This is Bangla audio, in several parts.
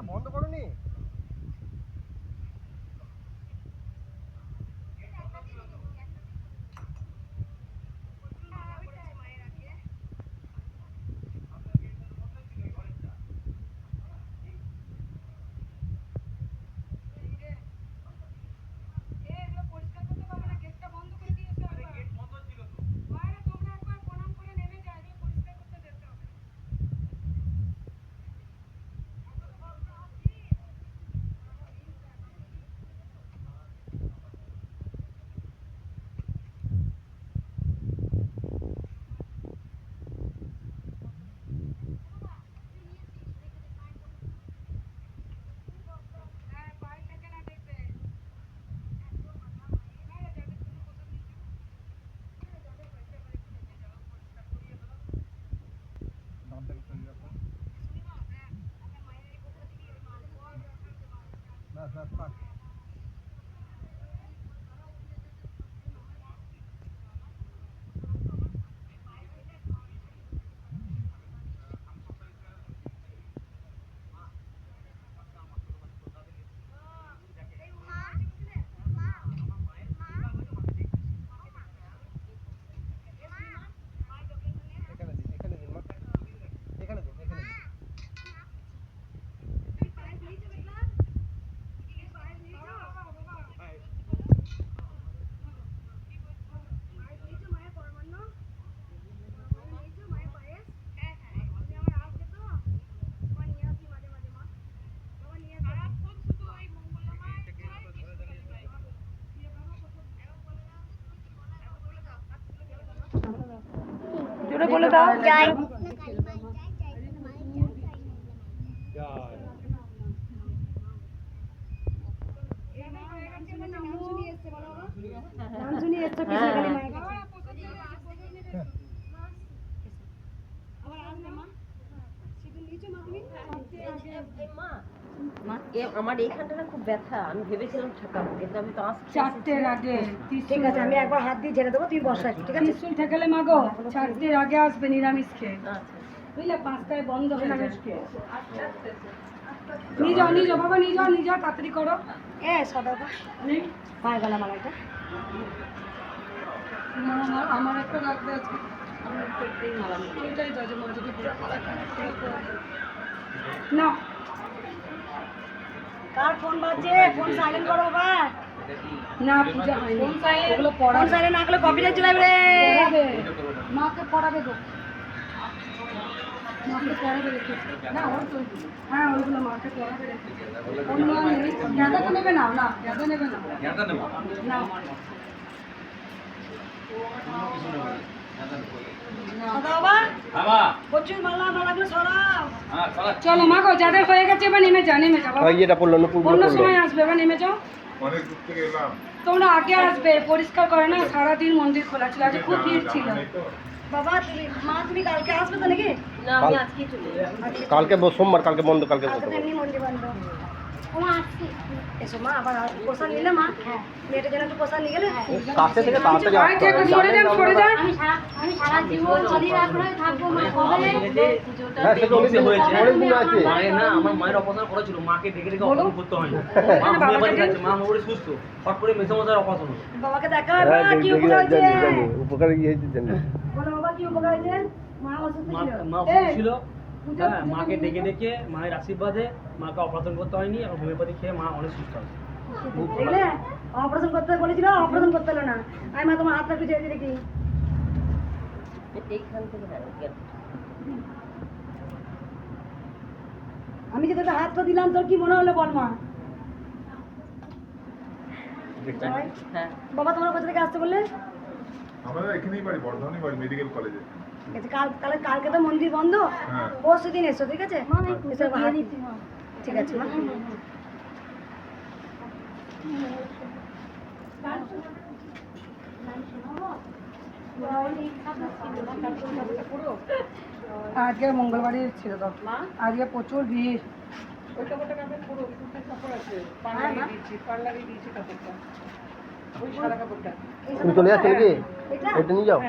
গেটটা বন্ধ করনি that, that, that. দাও জয় মা, এ আমার এইখানটা না খুব ব্যথা। আমি ভেবেছিলাম ঠেকাবো কিন্তু আমি তো আসছি। চারটের আগে ঠিক আছে আমি একবার হাত দিয়ে ঝেড়ে দেবো তুই বসা ঠিক আছে? ত্রিশুল ঠেকালে মাগো চারটের আগে আসবে নিরামিষ খেয়ে আচ্ছা। বুঝলে পাঁচটায় বন্ধ হয়ে যাবে নিয়ে যাও বাবা নিয়ে যাও তাড়াতাড়ি করো। এ সদা হয়ে গেল আমার মা, আমার একটা তো যে মা না কার ফোন বাজছে ফোন সাইলেন্ট করো বাবা। না পূজা হয়নি। ওগুলো ফোন সাইলেন্ট না করলে কপিরাইট চলে যাবে রে। মাকে পড়াবে গো। মাকে পড়াবে না ওর তো হ্যাঁ ওইগুলো মাকে পড়াবে অন্য আর নেই। নেবে না না গাঁদা নেবে না। না। বাবা। প্রচুর মালা মালাগুলো সরাও চলো মা গো যাদের হয়ে গেছে এবার নেমে যা নেমে যাও ওই ইয়েটা পড়ল নুপুর অন্য পড়ল। সময় আসবে এবার নেমে যাও। অনেক দূর থেকে এলাম। তোমরা আগে আসবে পরিষ্কার করে না সারাদিন মন্দির খোলা ছিল আজ খুব ভিড় ছিল। বাবা তুমি মা তুমি কালকে আসবে তো নাকি? না আমি আজকে চলে কালকে সোমবার কালকে বন্ধ কালকে বন্ধ। মন্দির বন্ধ। এসো মা আবার পোষা নিলে মা হ্যাঁ মেয়েটার একটু পোষা নিয়ে গেলে কাছে থেকে তাড়াতাড়ি আরে আসতে ঠিক হবে আছে, সরে যান সরে যান আমি সারা আমি সারা জীবন শরীর আগ্রহে থাকব মা কবে হ্যাঁ সে তো অনেকদিন হয়েছে অনেকদিন আছে মায়ের না আমার মায়ের অপারেশন করেছিল মাকে দেখে দেখে। অপারেশন করতে মা মা মোটামুটি সুস্থ হট করে মেসে মশার অপারেশন বাবাকে দেখা হ্যাঁ কি উপকার হয়েছে জানি জানি উপকার কি হয়েছে জানি বলো বাবা কি উপকার হয়েছে মা অসুস্থ ছিল মা অসুস্থ ছিল পূজা হ্যাঁ মাকে দেখে দেখে মায়ের আশীর্বাদে মাকে অপারেশন করতে হয়নি আর হোমিওপ্যাথি খেয়ে মা অনেক সুস্থ আছে। দেখলে অপারেশন করতে বলেছিল অপারেশন করতে হলো না। আমি মা তোমার হাতটা একটু দেখি। এইখান থেকে আমি যে তোকে হাতটা দিলাম তোর কি মনে হলো বল মা? হ্যাঁ। বাবা তোমার কোথা থেকে আসতে বললে? আমরা এখানেই বাড়ি বর্ধমানই বাড়ি মেডিকেল কলেজে। ঠিক আছে কাল তাহলে কালকে তো মন্দির বন্ধ। হ্যাঁ। পরশু দিন এসো ঠিক আছে? ঠিক আছে মা। আজকে মঙ্গলবারই ছিল তো। আজকে প্রচুর ভিড়। হ্যাঁ, মা। তুমি চলে যাচ্ছ নাকি? এটা? নিয়ে যাও। ও,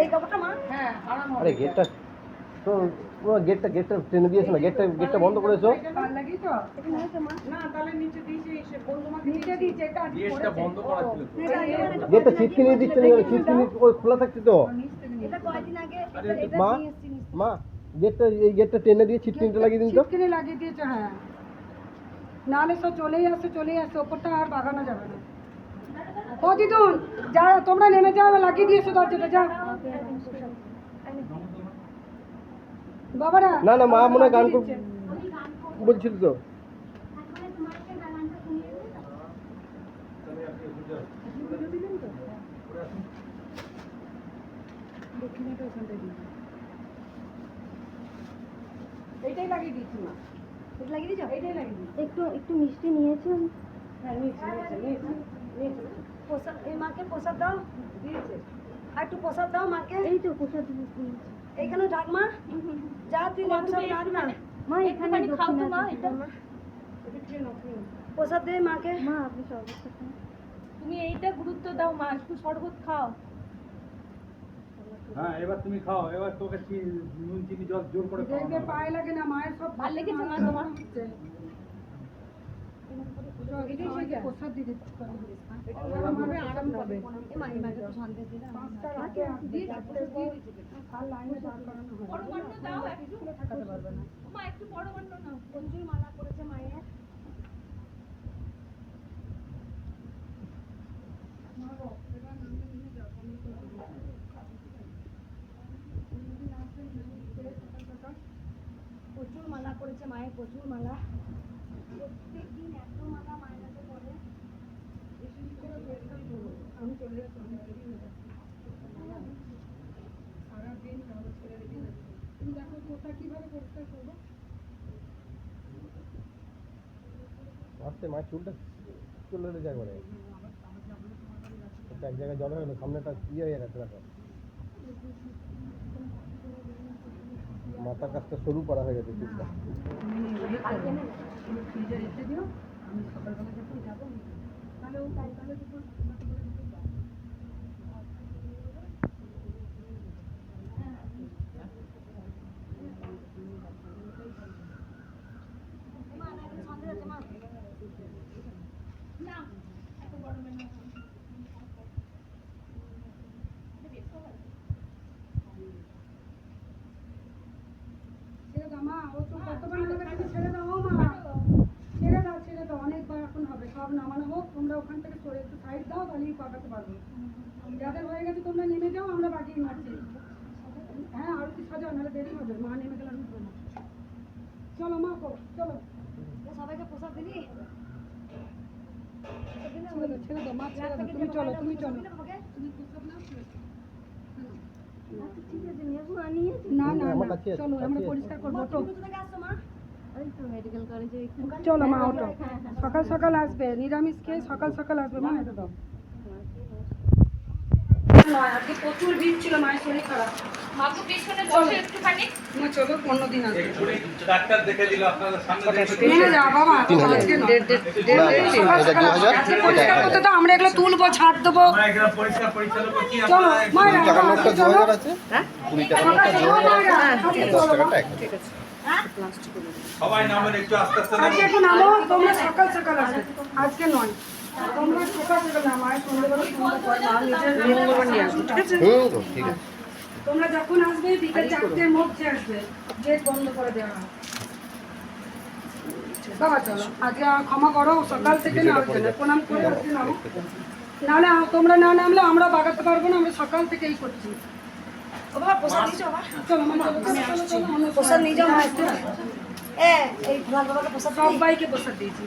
এই কাপড়টা মা? আরে গেটটা তো তোমার গেটটা গেটটা টেনে দিয়েছ না? গেটটা গেটটা বন্ধ করেছ? গেটটা বন্ধ করা ছিল তো। গেটটা ছিটকে নিয়ে দিচ্ছে না ছিটকে নিয়ে খোলা থাকছে তো। মা মা গেটটা এই গেটটা টেনে দিয়ে ছিটকিনিটা লাগিয়ে দিন তো। ছিটকিনি লাগিয়ে দিয়েছে হ্যাঁ। নাহলে সব চলেই আসছে চলেই আসছে ওপরটা আর বাগানো যাবে না। দিদুন যা তোমরা নেমে যাও লাগিয়ে দিয়েছ দরজাটা যাও বাবারা না না মা মনে গান বলছিল তো। এইটাই লাগিয়ে দিয়েছি মা। লাগিয়ে দিয়েছ? এইটাই লাগিয়ে দিয়েছি। একটু একটু মিষ্টি নিয়েছেন। হ্যাঁ নিয়েছি নিয়েছি নিয়েছি নিয়েছি। প্রসাদ এই মাকে প্রসাদ দাও দিয়েছে। আর একটু প্রসাদ দাও মাকে। এই তো প্রসাদ এইখানে যা তুই না মা এখানে খাও তো মা এটা। প্রসাদ দে মাকে। মা আপনি শরবত তুমি এইটা গুরুত্ব দাও মা একটু শরবত খাও। হ্যাঁ এবার তুমি খাও। এবার তোকে নুন চিনি জল জোর করে পায়ে লাগে না মায়ের সব ভালো লেগেছে মা তোমার। প্রচুর মালা করেছে মায়ের প্রচুর মালা। করেছে মায়ের প্রচুর মালা প্রত্যেকদিন এত মালা মায়ের কাছে করে আমি চলে যাচ্ছি অনেক দেরি হয়ে যাচ্ছে সারাদিন তাহলে ছেড়ে রেখে যাচ্ছি তুমি দেখো কোথা কীভাবে পরিষ্কার মায়ের চুলটা চলে যায় করে এক জায়গায় জল গেলো, সামনেটা ইয়ে হয়ে গেছে, দেখো। মাথার কাছটা সরু করা হয়ে গেছে চুলটা। সকালবেলা যখন যাব, তাহলে ও তাহলে দুপুর ছেড়ে দাও মা ও তো কতবার আমাকে বলেছে, ছেড়ে দাও ও মা ছেড়ে দাও ছেড়ে দাও অনেকবার এখন হবে সব নামানো হোক তোমরা ওখান থেকে সরে একটু সাইড দাও তাহলেই পারব। যাদের হয়ে গেছে তোমরা নেমে যাও আমরা বাকি মারছি। হ্যাঁ আর কি সাজাও নাহলে দেরি হবে। মা নেমে গেলে আর উঠবে না। চলো মা গো চলো। সবাইকে প্রসাদ দিলি ছেড়ে দাও মা ছেড়ে দাও। তুমি চলো তুমি না না না। আমরা পরিষ্কার করব মা তো। এখানে চলো মা ওঠো। সকাল সকাল আসবে। নিরামিষ খেয়ে সকাল সকাল আসবে। মা এটা দাও। নয় আজকে প্রচুর ভিড় ছিল মায়ের শরীর খারাপ মাকে পেছনে বসে একটুখানি মা চলো অন্যদিন আসবে ডাক্তার দেখে দিল আপনাদের সামনে দেখে নেমে যা বাবা আজকে নয়। সকাল সকাল আসবে। আজকে পরিষ্কার করতে দাও, আমরা এগুলো তুলবো ছাড় দেবো চলো আপনারা নোটটা দু হাজার আছে কুড়ি টাকার নোটটা দু হাজার আছে দশ টাকাটা এক সবাই নামেন একটু আস্তে আস্তে আজকে একটু নামো তোমরা সকাল সকাল আসবে আজকে নয় তোমরা যখন আসবে বিকেল চারটের মধ্যে আসবে। গেট বন্ধ করে দেওয়া বাবা চলো। আজকে ক্ষমা করো সকাল থেকে না প্রণাম করে আজকে নামো নাহলে তোমরা না নামলে আমরা বাগাতে পারব না আমরা সকাল থেকেই করছি। সবাইকে প্রসাদ দিয়েছি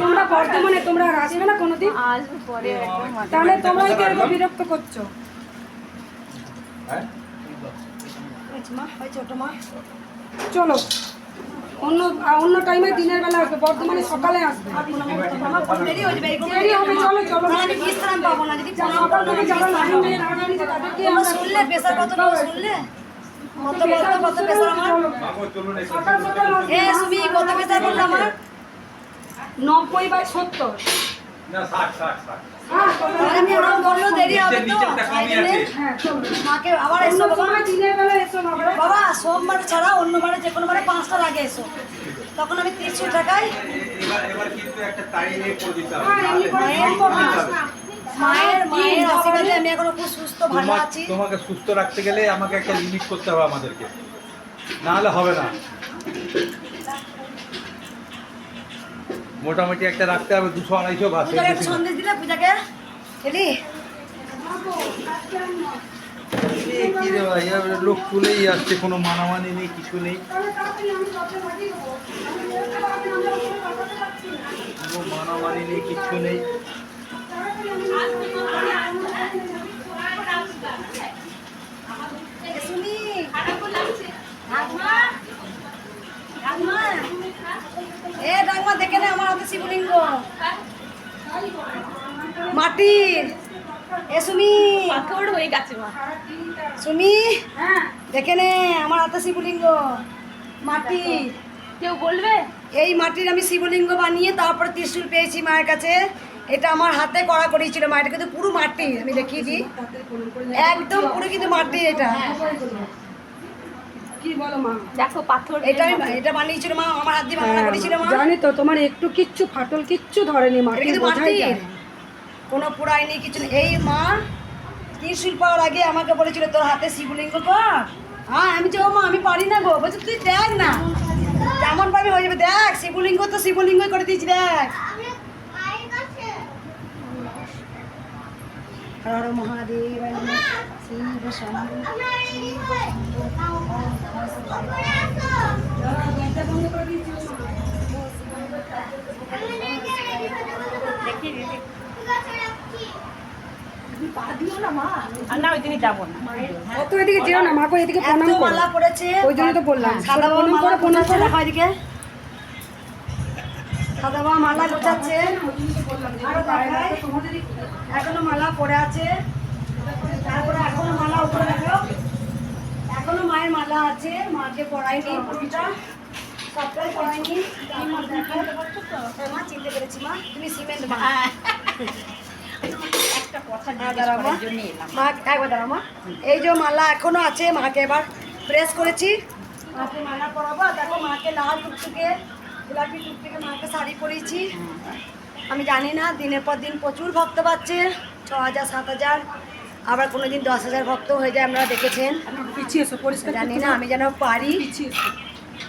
তোমরা বর্তমানে তোমরা আসবে না কোনোদিন? তাহলে তোমরাই তো বিরক্ত করছ। মা হয়েছে চলো। অন্য অন্য টাইমে দিনের বেলা আসবে বর্ধমানে সকালে আসবে। দেরি হয়ে হবে চলো চলো। বিশ্রাম পাবো না যদি যারা লাইন দিয়ে দাঁড়িয়ে তাদেরকে আমরা শুনলে প্রেসার কত শুনলে? কত বলতো কত প্রেসার আমার? সকাল সকাল এ সুমি কত প্রেসার বলল আমার? নব্বই বাই সত্তর। হ্যাঁ চলো। তাহলে আমি হ্যাঁ চলো মাকে আবার অন্য এসো বাবা। সোমবার ছাড়া অন্য বারে যে কোনো বারে পাঁচটার আগে এসো। তখন আমি টাকায় হ্যাঁ। মায়ের মায়ের আশীর্বাদে আমি এখনও খুব সুস্থ ভালো তোমার- আছি। তোমাকে সুস্থ রাখতে গেলে আমাকে একটা লিমিট করতে হবে আমাদেরকে। না হলে হবে না। মোটামুটি একটা রাখতে হবে দুশো আড়াইশো ভাত। পূজাকে সন্দেশ দিলে পূজাকে। খেলি কি রে ভাই লোক চলেই আসছে কোনো মানামানি নেই কিছু নেই। তাহলে নেই কিছু দরজা লাগিয়ে দেবো। আমি বেরোতে পারছি না, আমি আর কোনো পাঠাতে পারছি না। কোনো মানামানি নেই কিছু নেই শুনি ডাকমা ডাকমা এ ডাকমা দেখে নে আমার হাতে শিবলিঙ্গ মাটির এ সুমি। পাথর হয়ে গেছে মা। সুমি দেখে নে আমার হাতে শিবলিঙ্গ। মাটির কেউ বলবে? এই মাটির আমি শিবলিঙ্গ বানিয়ে তারপরে ত্রিশূল পেয়েছি মায়ের কাছে। এটা আমার হাতে করা করেছিল মায়ের কিন্তু পুরো মাটি আমি দেখিয়ে দিই। একদম পুরো কিন্তু মাটি এটা। কি বলো মা? দেখো পাথর এটা এটা বানিয়েছিল মা আমার হাত দিয়ে বানানো করেছিল মা। জানি তো তোমার একটু কিচ্ছু ফাটল কিচ্ছু ধরেনি মাটি কিন্তু বোঝাই মাটির। যায় কোনো কিছু নেই। এই মা ত্রিশূল পাওয়ার আগে আমাকে বলেছিল, তোর হাতে শিবলিঙ্গ কর। হ্যাঁ আমি যে মা, আমি পারি না গো। বলছি, তুই দেখ না যেমন পারবি হয়ে যাবে। দেখ, শিবলিঙ্গ তো শিবলিঙ্গ করে দিয়েছি, দেখ। হর মহাদেব শিব আর না ওই যাব না অত এদিকে যেও না মাকে এদিকে প্রণাম করো। মালা পড়েছে। ওই জন্য তো বললাম সাদা বাবা প্রণাম মালা করো প্রণাম করো। দেখো এদিকে। সাদা বাবা মালা গোছাচ্ছে। এখনও মালা পড়ে আছে। তারপরে এখনও মালা উপরে দেখো এখনও মায়ের মালা আছে মাকে পড়াইনি পুরোটা সবটাই পড়াইনি মা হ্যাঁ, মা চিনতে পেরেছি মা। তুমি সিমেন্ট মা মা। একবার মা। এই যে মালা এখনও আছে মাকে এবার প্রেস করেছি। মাকে মালা পরাবো আর দেখো মাকে লাল টুকটুকে গোলাপি টুকটুকে মাকে শাড়ি পরিয়েছি। আমি জানি না দিনের পর দিন প্রচুর ভক্ত পাচ্ছে ছ হাজার সাত হাজার আবার কোনো দিন দশ হাজার ভক্ত হয়ে যায় আপনারা দেখেছেন। জানি না আমি যেন পারি।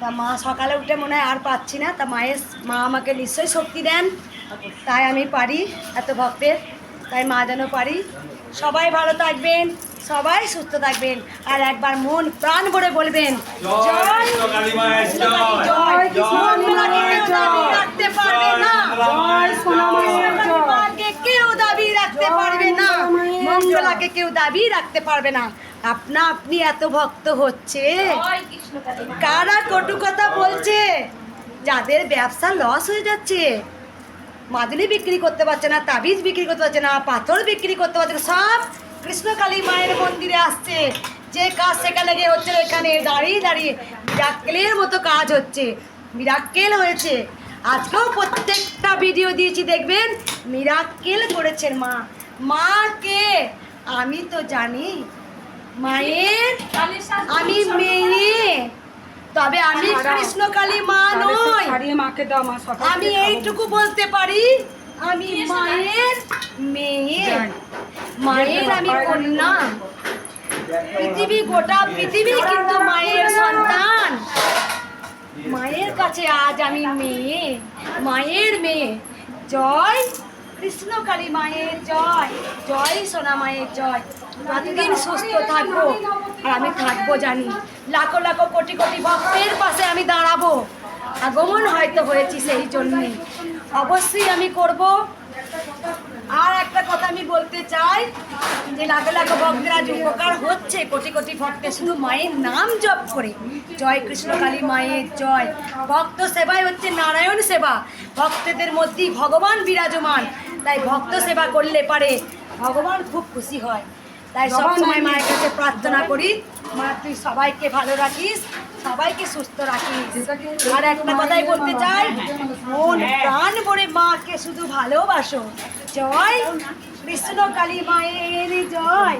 তা মা সকালে উঠে মনে হয় আর পাচ্ছি না তা মায়ের মা আমাকে নিশ্চয়ই শক্তি দেন। তাই আমি পারি এত ভক্তের। তাই মা যেন পারি। সবাই ভালো থাকবেন সবাই সুস্থ থাকবেন আর একবার মন প্রাণ ভরে বলবেন জয় জয় মঙ্গলাকে কেউ দাবি রাখতে পারবে না জয় সোনা মায়ের জয়। মাকে কেউ দাবি রাখতে পারবে না। মঙ্গলাকে কেউ দাবি রাখতে পারবে না। আপনা আপনি এত ভক্ত হচ্ছে। কারা কটু কথা বলছে? যাদের ব্যবসা লস হয়ে যাচ্ছে। মাদুলি বিক্রি করতে পারছে না তাবিজ বিক্রি করতে পারছে না পাথর বিক্রি করতে পারছে না সব কৃষ্ণকালী মায়ের মন্দিরে আসছে। যে কাজ সেখানে গিয়ে হচ্ছে এখানে দাঁড়িয়ে দাঁড়িয়ে মিরাক্কেলের মতো কাজ হচ্ছে মিরাক্কেল হয়েছে। আজকেও প্রত্যেকটা ভিডিও দিয়েছি দেখবেন মিরাক্কেল করেছেন মা। মাকে আমি তো জানি। মায়ের আমি মেয়ে। তবে আমি কৃষ্ণকালী মা নই। মাকে দাও মা সকাল আমি এইটুকু বলতে পারি আমি মায়ের মেয়ে মায়ের আমি কন্যা। পৃথিবী গোটা পৃথিবী কিন্তু মায়ের সন্তান। মায়ের কাছে আজ আমি মেয়ে মায়ের মেয়ে। জয় কৃষ্ণকালী মায়ের জয় জয় সোনা মায়ের জয়। প্রতিদিন সুস্থ থাকব, আর আমি থাকব জানি। লাখো লাখো কোটি কোটি ভক্তের পাশে আমি দাঁড়াবো। আগমন হয়তো হয়েছি সেই জন্যে। অবশ্যই আমি করব। আর একটা কথা আমি বলতে চাই যে লাখো লাখো ভক্তের আজ উপকার হচ্ছে কোটি কোটি ভক্তের শুধু মায়ের নাম জপ করে। জয় কৃষ্ণ কালী মায়ের জয়। ভক্ত সেবাই হচ্ছে নারায়ণ সেবা। ভক্তদের মধ্যেই ভগবান বিরাজমান। তাই ভক্ত সেবা করলে পারে ভগবান খুব খুশি হয়। তাই সবসময় মায়ের কাছে প্রার্থনা করি মা তুই সবাইকে ভালো রাখিস সবাইকে সুস্থ রাখিস। আর একটা কথাই বলতে চাই মন প্রাণ ভরে মাকে শুধু ভালোবাসো। জয় কৃষ্ণ কালী মায়ের জয়।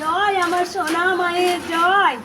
জয় আমার সোনা মায়ের জয়।